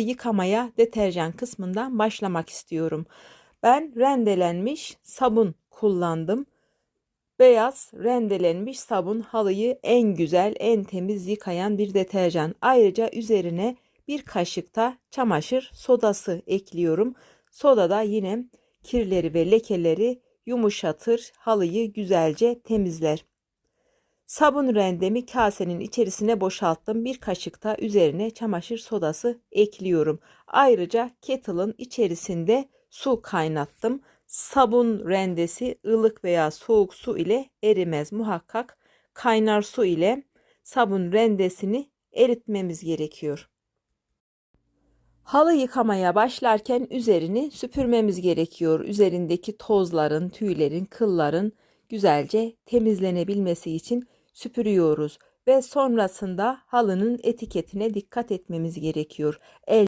halı yıkamaya deterjan kısmından başlamak istiyorum. Ben rendelenmiş sabun kullandım. Beyaz rendelenmiş sabun halıyı en güzel, en temiz yıkayan bir deterjan. Ayrıca üzerine bir kaşık da çamaşır sodası ekliyorum. Soda da yine kirleri ve lekeleri yumuşatır, halıyı güzelce temizler. Sabun rendemi kasenin içerisine boşalttım. Bir kaşık da üzerine çamaşır sodası ekliyorum. Ayrıca kettle'ın içerisinde su kaynattım. Sabun rendesi ılık veya soğuk su ile erimez. Muhakkak kaynar su ile sabun rendesini eritmemiz gerekiyor. Halı yıkamaya başlarken üzerini süpürmemiz gerekiyor. Üzerindeki tozların, tüylerin, kılların güzelce temizlenebilmesi için süpürüyoruz ve sonrasında halının etiketine dikkat etmemiz gerekiyor. El